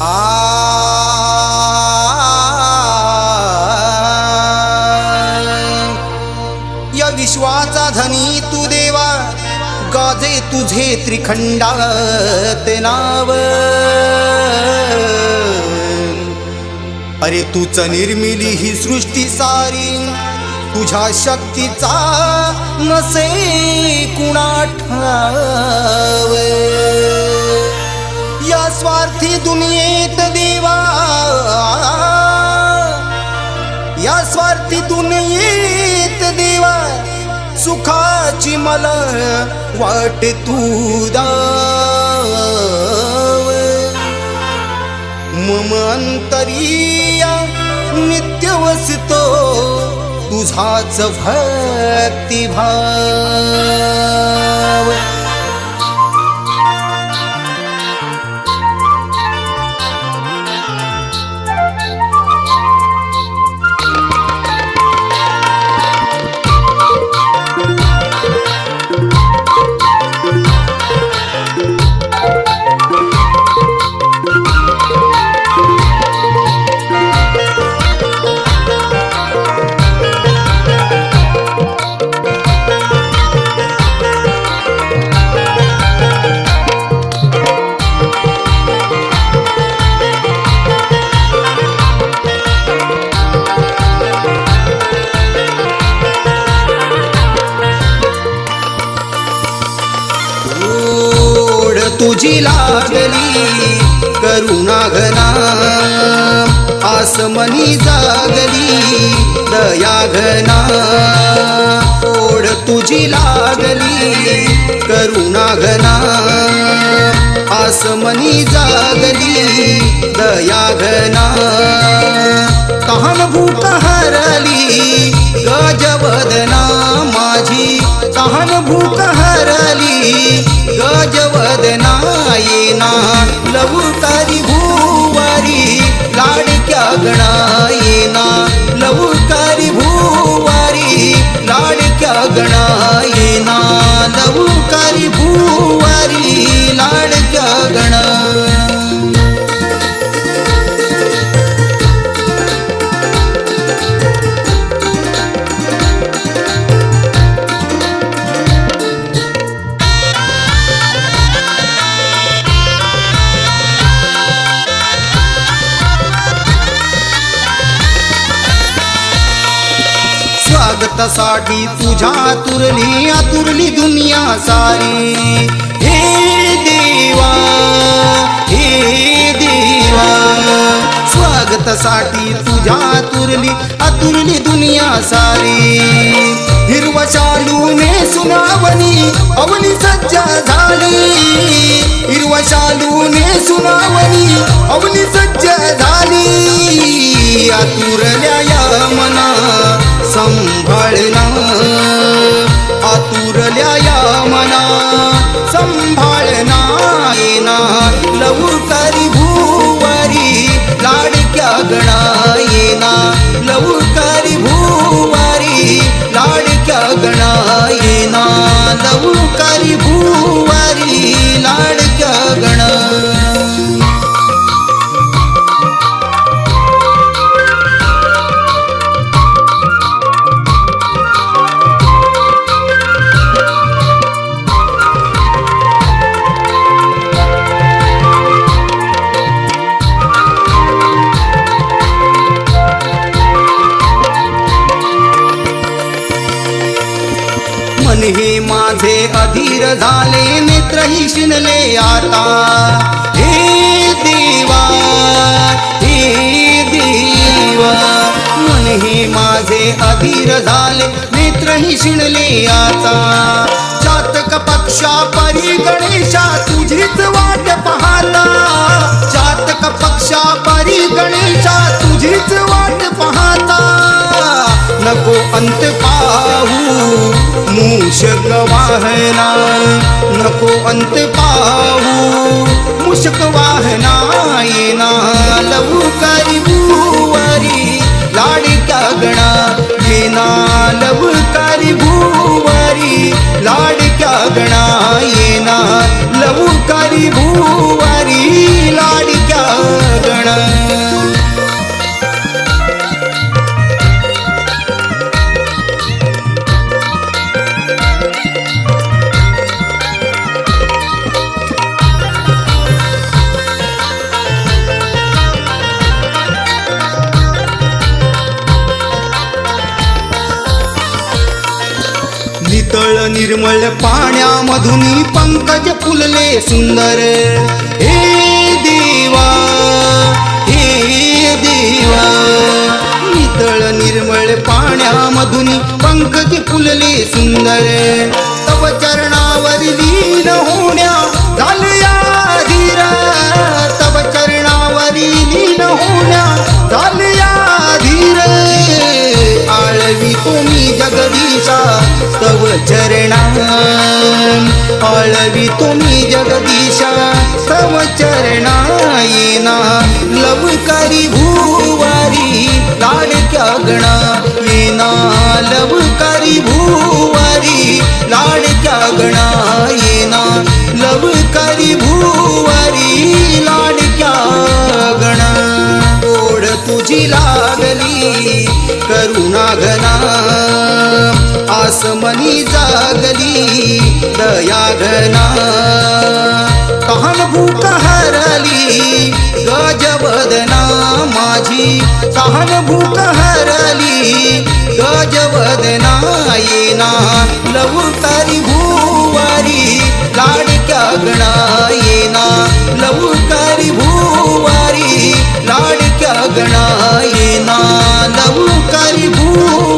आ या विश्वाचा धनी तू देवा गाजे तुझे त्रिखंडात नाव. अरे तूच निर्मिली ही सृष्टी सारी तुझ्या शक्तीचा नसे कुणा ठाव दुनियेत देवा. या स्वार्थी दुनियेत देवा. सुखाची मला वाट तू दाव. मम अंतरिया नित्य वसतो तुझाच भक्तिभाव. तुझी लागली करुणा घना आसमनी जागली दया घना ओढ तुझी लागली करुणा घना आसमनी जागली दया घना तहान भूक हरली गजवदना. माझी तहन भूक हरली लवकारी भूवारी स्वागतासाठी तुझ्या तुरली आतुरली दुनिया सारी. हे देवा हे देवा स्वागतासाठी तुझ्या तुरली आतुरली दुनिया सारी. हिरवा शालूने सुनावणी अवनी सज्जा झाली. हिरवा शालूने सुनावणी अवनी सज्जा झाली. आतुरल्या माझे अधीर झाले नेत्रही शिनले आता. हे देवा हे देवा मनही माझे अधीर झाले नेत्रही शिणले आता. जातक पक्षा परी गणेशा तुझीच वाट पाहता जातक पक्षा परी गणेशा तुझीच वाट पाहता. नको अंत पाहू मूषक वाहना। नको अंत पाहू मूषक वाहना येना लवकारी भूवारी निर्मळ पाण्यामधून पंकज फुलले सुंदर. हे देवा हे देवा नितळ निर्मळ पाण्यामधून पंकज फुलले सुंदर. तव चरण आळवी तुम्ही जगदीशा तव चरणा लवकारी भूवारी लाडक्या गणा येना लवकारी भूवारी लाडक्या गणा येना लवकारी भूवारी लाडक्या गणा. ओढ तुझी लागली करुणा घना आसमनी जागली या तहन भूक हरली गजबदना माझी. तहन भूक हरली गजबदना येना. लवकारी भूवारी लाडक्या गणा येना. लवकारी भूवारी लाडक्या गणा येना. लवकारी भू